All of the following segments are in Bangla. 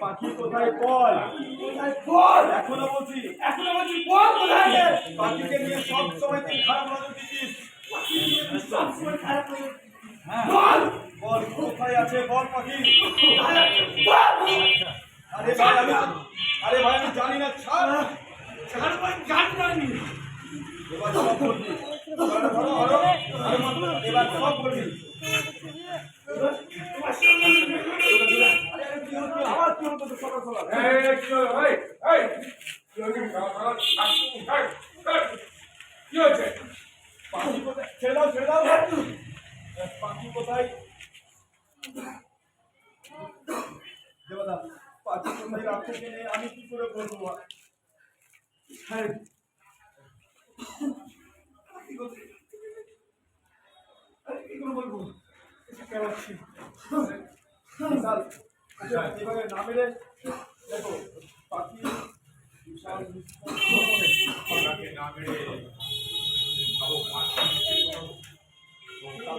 পাখি কোথায় বল কোথায় বল এখনও বলছি এখনও বলছি বল কোথায় পাখিকে নিয়ে সব সময় খারাপ নজর দিচ্ছিস বল বল কোথায় আছে বল আরে ভাই আরে ভাই আমি জানি না ছাড় ছাড় জানি না আমি এবার সব বলবি এবার সব বলবি আরে কি হচ্ছে আবার? এই, এই, কি হয়েছে? সকাল সকাল আসছি। এই, এই, কি হয়েছে? পাখি কোথায় ছেড়ে দাও ছেড়ে দাও পাখি কোথায়? দেবদা পাখি কোথায় রাখতে গেলে আমি কি করে বলব হ্যাঁ। কি করে বলব? আচ্ছা, না মেরে দেখো পাখি বিশাল। বিশাল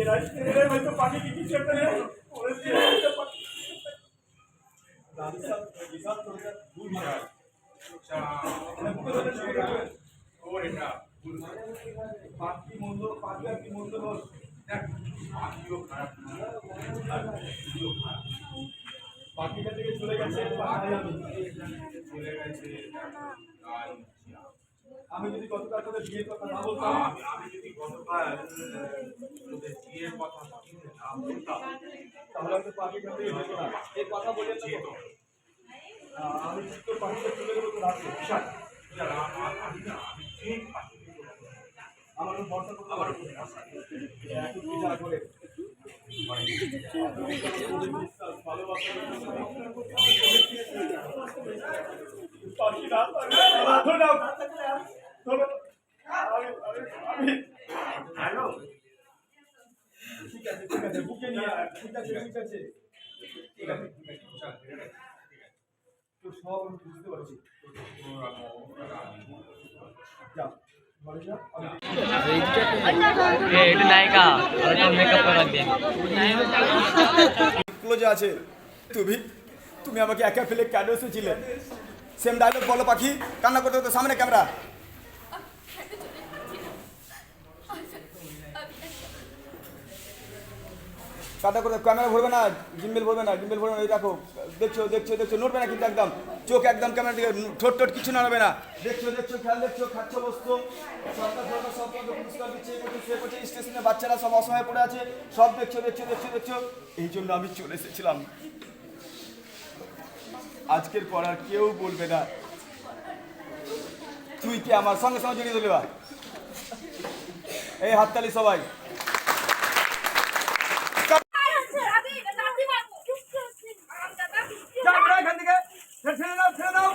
রাখবেন ওর এটা ভুল। পাখি মন্দ পাখি আর কি মন্দ বল দেখ, পাখিও খারাপ পাখিটা থেকে চলে গেছে চলে গেছে, আমি যদি গতকাল তোদের বিয়ের কথা না বলতাম আমি আমি যদি গতকাল তোদের বিয়ের কথা পাখিতে না বলতাম তাহলে হয়তো পাখিটা থেকে যেত না। এই কথা বলে যেত। আমি তো পাখিটা চলে গেলো তো রাখছি বিশাল। আমি না আমি ঠিক আমার ভরসা করতে আমার বিচার করে। পাখি না ধরে নাও ধরো আমি আমি আমি আছে। তুমি? তুমি আমাকে একা ফেলে কেন এসেছিলে? সেম ডায়লগ বলো পাখি। কান্না করতে করতে সামনে ক্যামেরা কাটা করে ক্যামেরা ভরবে না জিম্বেল ভরবে না জিম্বেল ভরবে না দেখো, দেখছ দেখছ দেখছ, নড়বে না কিন্তু একদম, চোখ একদম ক্যামেরা দিকে ঠোঁট টোট কিছু নড়বে না। দেখছ দেখছ, খেয়াল দেখছ, খাচ্ছ বস্তু। সরকার সরকার সব পুরস্কার দিচ্ছে সে করছে, স্টেশনে বাচ্চারা সব অসহায় পড়ে আছে, সব দেখছ দেখছ দেখছ দেখছ। এই জন্য আমি চলে এসেছিলাম। আজকের পর আর কেউ বলবে না। তুই কি আমার সঙ্গে সঙ্গে জড়িয়ে বা? এই হাততালি সবাই যা বেরো এখান থেকে ছেড়ে ছেড়ে দাও ছেড়ে দাও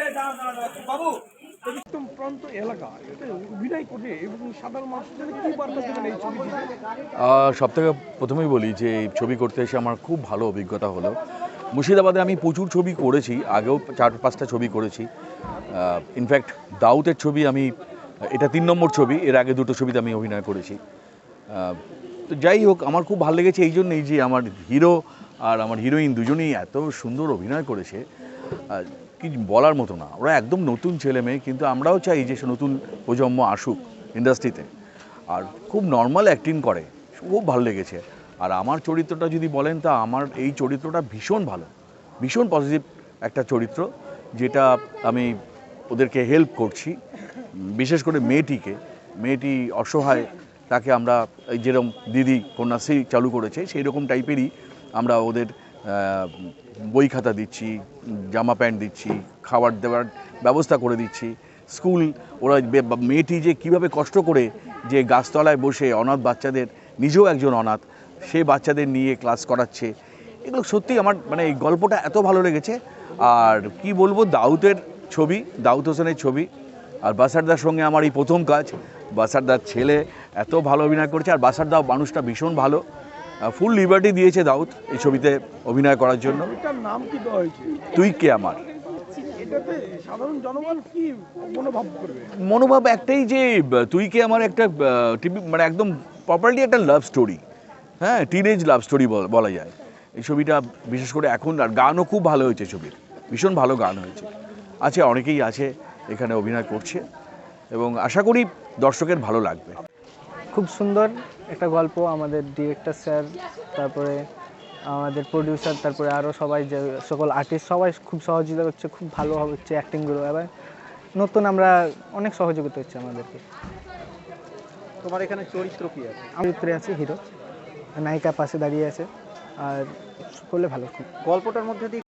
এই দাও দাও দাও বাবু একদম প্রান্ত এলাকা অভিনয় করে এবং সাধারণ কি বার্তা দেবেন এই ছবিটিতে সব থেকে প্রথমেই বলি যে এই ছবি করতে এসে আমার খুব ভালো অভিজ্ঞতা হলো। মুর্শিদাবাদে আমি প্রচুর ছবি করেছি, আগেও চার, পাঁচটা ছবি করেছি। ইনফ্যাক্ট দাউতের ছবি আমি, এটা তিন নম্বর ছবি, এর আগে দুটো ছবিতে আমি অভিনয় করেছি। তো যাই হোক, আমার খুব ভালো লেগেছে এই জন্যই যে আমার হিরো আর আমার হিরোইন দুজনেই এত সুন্দর অভিনয় করেছে। কি বলার মতো না। ওরা একদম নতুন ছেলে মেয়ে, কিন্তু আমরাও চাই যে সে নতুন প্রজন্ম আসুক ইন্ডাস্ট্রিতে। আর খুব নর্মাল অ্যাক্টিং করে, খুব ভালো লেগেছে। আর আমার চরিত্রটা যদি বলেন, তা আমার এই চরিত্রটা ভীষণ ভালো। ভীষণ পজিটিভ একটা চরিত্র, যেটা আমি ওদেরকে হেল্প করছি। বিশেষ করে মেয়েটিকে। মেয়েটি অসহায়, তাকে আমরা যেরকম দিদি, কন্যাশ্রী চালু করেছে সেই রকম টাইপেরই আমরা ওদের বই খাতা দিচ্ছি, জামা প্যান্ট দিচ্ছি, খাবার দেওয়ার ব্যবস্থা করে দিচ্ছি। স্কুল, ওরা মেয়েটি যে কীভাবে কষ্ট করে যে গাছতলায় বসে অনাথ বাচ্চাদের, নিজেও একজন অনাথ, সে বাচ্চাদের নিয়ে ক্লাস করাচ্ছে। এগুলো সত্যি আমার মানে এই গল্পটা এত ভালো লেগেছে। আর কি বলব দাউতের ছবি, দাউদ হোসেনের ছবি। আর বাসারদার সঙ্গে আমার এই প্রথম কাজ, বাসারদার ছেলে এত ভালো অভিনয় করেছে, আর বাসারদা মানুষটা ভীষণ ভালো। ফুল লিবার্টি দিয়েছে দাউদ এই ছবিতে অভিনয় করার জন্য। নাম কি তুই কে আমার? সাধারণ জনগণ কি মনোভাব করবে? মনোভাব একটাই যে তুই কে আমার একটা টিভি মানে একদম প্রপারলি একটা লাভ স্টোরি হ্যাঁ টিনেজ লাভ স্টোরি বলা যায়। এই ছবিটা বিশেষ করে এখন আর গানও খুব ভালো হয়েছে ছবির। ভীষণ ভালো গান হয়েছে। আছে অনেকেই আছে এখানে অভিনয় করছে। এবং আশা করি দর্শকের ভালো লাগবে। খুব সুন্দর একটা গল্প আমাদের ডিরেক্টর স্যার তারপরে আমাদের প্রডিউসার তারপরে আরও সবাই যে সকল আর্টিস্ট সবাই খুব সহযোগিতা করছে খুব ভালো হচ্ছে অ্যাক্টিংগুলো এবার নতুন আমরা অনেক সহযোগিতা হচ্ছে আমাদেরকে। তোমার এখানে চরিত্র কি আছে? আমি চরিত্রে আছি হিরো। নায়িকা পাশে দাঁড়িয়ে আছে। আর করলে ভালো। খুব গল্পটার মধ্যে দিয়ে